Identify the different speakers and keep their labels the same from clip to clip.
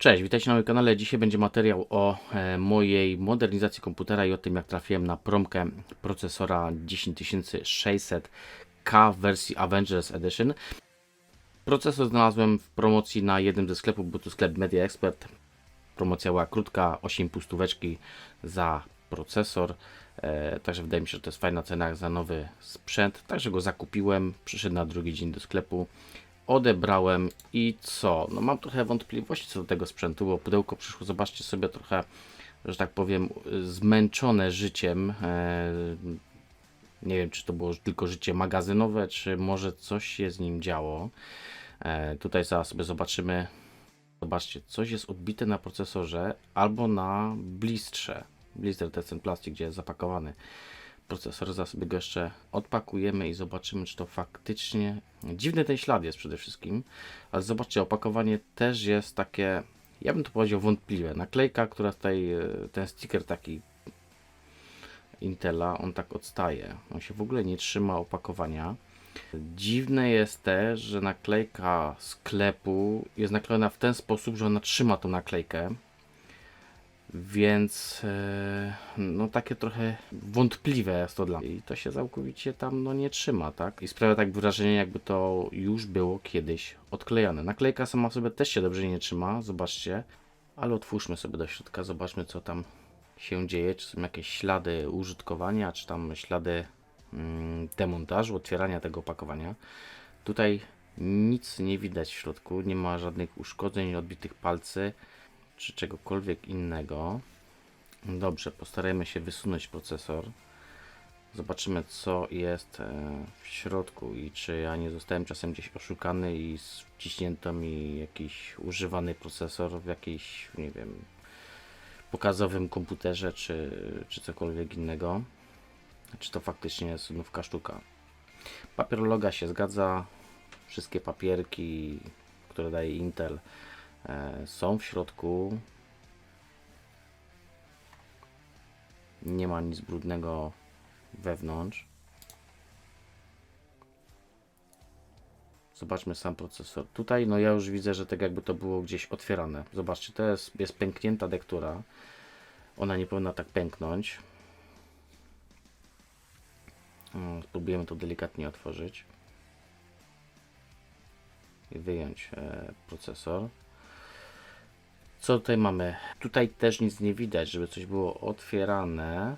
Speaker 1: Cześć, witajcie na moim kanale. Dzisiaj będzie materiał o e, mojej modernizacji komputera i o tym jak trafiłem na promkę procesora 10600K w wersji Avengers Edition. Procesor znalazłem w promocji na jednym ze sklepów, był to sklep Media Expert. Promocja była krótka, 8 pustóweczki za procesor. E, także wydaje mi się, że to jest fajna cena za nowy sprzęt. Także go zakupiłem, przyszedł na drugi dzień do sklepu odebrałem i co? No mam trochę wątpliwości co do tego sprzętu, bo pudełko przyszło, zobaczcie sobie trochę, że tak powiem, zmęczone życiem. E, nie wiem, czy to było tylko życie magazynowe, czy może coś się z nim działo. E, tutaj zaraz sobie zobaczymy. Zobaczcie, coś jest odbite na procesorze albo na blistrze. Blister to jest ten plastik, gdzie jest zapakowany procesor. Zaraz sobie go jeszcze odpakujemy i zobaczymy, czy to faktycznie. Dziwny ten ślad jest przede wszystkim, ale zobaczcie, opakowanie też jest takie, ja bym to powiedział, wątpliwe. Naklejka, która tutaj, e, ten sticker taki Intela, on tak odstaje. On się w ogóle nie trzyma opakowania. Dziwne jest też, że naklejka sklepu jest naklejona w ten sposób, że ona trzyma tą naklejkę. Więc e, no takie trochę wątpliwe jest to dla mnie. I to się całkowicie tam no nie trzyma, tak? I sprawia tak wrażenie, jakby to już było kiedyś odklejone. Naklejka sama sobie też się dobrze nie trzyma, zobaczcie. Ale otwórzmy sobie do środka, zobaczmy co tam się dzieje. Czy są jakieś ślady użytkowania, czy tam ślady mm, demontażu, otwierania tego opakowania. Tutaj nic nie widać w środku, nie ma żadnych uszkodzeń, odbitych palcy czy czegokolwiek innego. Dobrze, postarajmy się wysunąć procesor. Zobaczymy, co jest e, w środku i czy ja nie zostałem czasem gdzieś oszukany i wciśnięto mi jakiś używany procesor w jakiejś, nie wiem, pokazowym komputerze, czy, czy cokolwiek innego. Czy to faktycznie jest nówka sztuka. Papierologa się zgadza. Wszystkie papierki, które daje Intel, są w środku. Nie ma nic brudnego wewnątrz. Zobaczmy sam procesor. Tutaj no ja już widzę, że tak jakby to było gdzieś otwierane. Zobaczcie, to jest, jest pęknięta dektura. Ona nie powinna tak pęknąć. Spróbujemy to delikatnie otworzyć. I wyjąć e, procesor. Co tutaj mamy? Tutaj też nic nie widać, żeby coś było otwierane.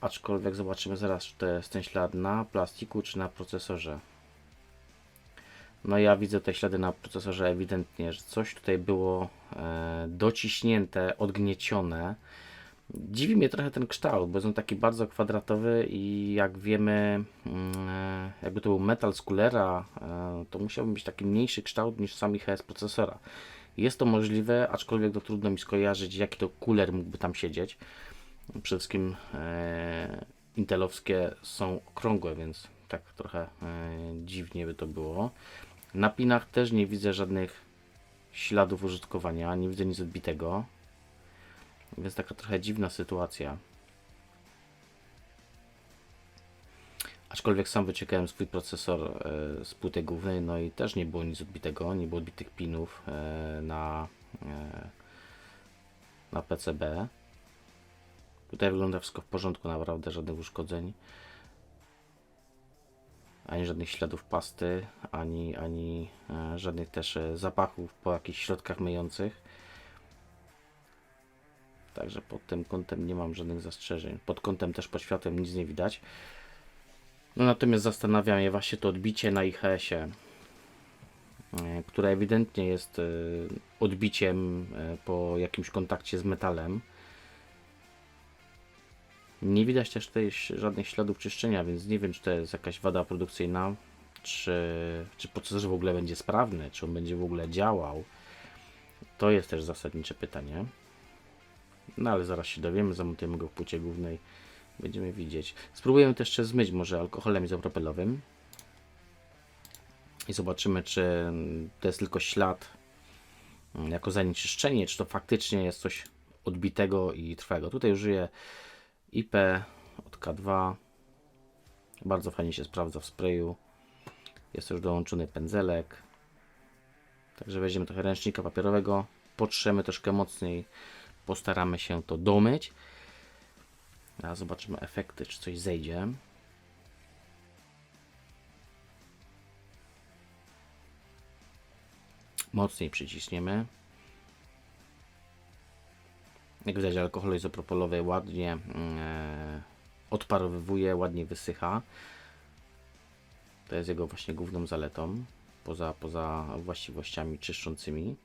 Speaker 1: Aczkolwiek zobaczymy zaraz, czy to jest ten ślad na plastiku, czy na procesorze. No ja widzę te ślady na procesorze ewidentnie, że coś tutaj było e, dociśnięte, odgniecione. Dziwi mnie trochę ten kształt, bo jest on taki bardzo kwadratowy i jak wiemy, mm, e, jakby to był metal z kulera, e, to musiałby być taki mniejszy kształt niż sam IHS procesora. Jest to możliwe, aczkolwiek to trudno mi skojarzyć, jaki to kuler mógłby tam siedzieć. Przede wszystkim e, intelowskie są okrągłe, więc tak trochę e, dziwnie by to było. Na pinach też nie widzę żadnych śladów użytkowania, nie widzę nic odbitego. Więc taka trochę dziwna sytuacja. Aczkolwiek sam wyciekałem swój procesor e, z płyty głównej, no i też nie było nic odbitego, nie było odbitych pinów e, na, e, na PCB. Tutaj wygląda wszystko w porządku, naprawdę żadnych uszkodzeń. Ani żadnych śladów pasty, ani, ani żadnych też zapachów po jakichś środkach myjących. Także pod tym kątem nie mam żadnych zastrzeżeń. Pod kątem też pod światłem nic nie widać. No natomiast zastanawiam się właśnie to odbicie na IHS-ie, e, które ewidentnie jest e, odbiciem e, po jakimś kontakcie z metalem. Nie widać też tutaj żadnych śladów czyszczenia, więc nie wiem, czy to jest jakaś wada produkcyjna, czy, czy procesor w ogóle będzie sprawny, czy on będzie w ogóle działał. To jest też zasadnicze pytanie. No ale zaraz się dowiemy, zamontujemy go w płycie głównej. Będziemy widzieć. Spróbujemy też jeszcze zmyć może alkoholem izopropylowym. I zobaczymy, czy to jest tylko ślad mm, jako zanieczyszczenie, czy to faktycznie jest coś odbitego i trwałego. Tutaj użyję IP od K2. Bardzo fajnie się sprawdza w sprayu. Jest już dołączony pędzelek. Także weźmiemy trochę ręcznika papierowego, potrzemy troszkę mocniej, postaramy się to domyć. A zobaczymy efekty, czy coś zejdzie. Mocniej przyciśniemy. Jak widać, alkohol izopropylowy ładnie e, odparowywuje, ładnie wysycha. To jest jego właśnie główną zaletą, poza, poza właściwościami czyszczącymi.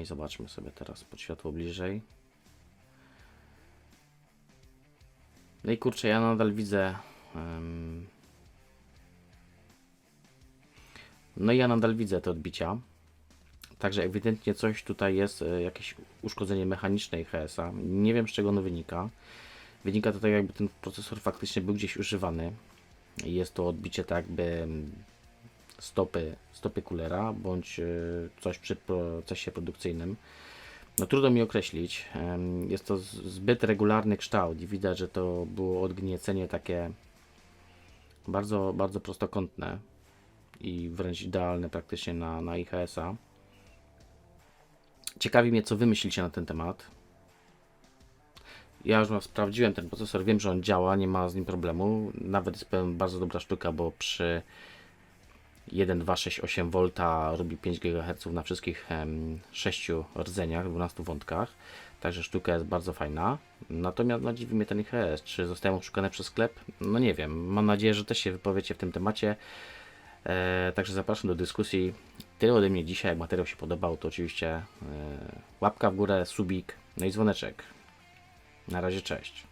Speaker 1: I zobaczmy sobie teraz pod światło bliżej. No i kurczę, ja nadal widzę. em, no i ja nadal widzę te odbicia. Także ewidentnie coś tutaj jest, e, jakieś uszkodzenie mechaniczne IHS-a. Nie wiem z czego ono wynika. Wynika to tak jakby ten procesor faktycznie był gdzieś używany. Jest to odbicie tak jakby stopy, stopy kulera, bądź e, coś przy procesie produkcyjnym. No trudno mi określić. Jest to zbyt regularny kształt i widać, że to było odgniecenie takie bardzo, bardzo prostokątne i wręcz idealne praktycznie na, na IHS-a. Ciekawi mnie, co wy myślicie na ten temat. Ja już sprawdziłem ten procesor, wiem, że on działa, nie ma z nim problemu. Nawet jest bardzo dobra sztuka, bo przy 1,268 V robi 5 GHz na wszystkich em, 6 rdzeniach, 12 wątkach. Także sztuka jest bardzo fajna. Natomiast no, dziwi mnie ten IHS. Czy zostałem oszukany przez sklep? No nie wiem. Mam nadzieję, że też się wypowiecie w tym temacie. E, także zapraszam do dyskusji. Tyle ode mnie dzisiaj. Jak materiał się podobał, to oczywiście e, łapka w górę, subik, no i dzwoneczek. Na razie, cześć.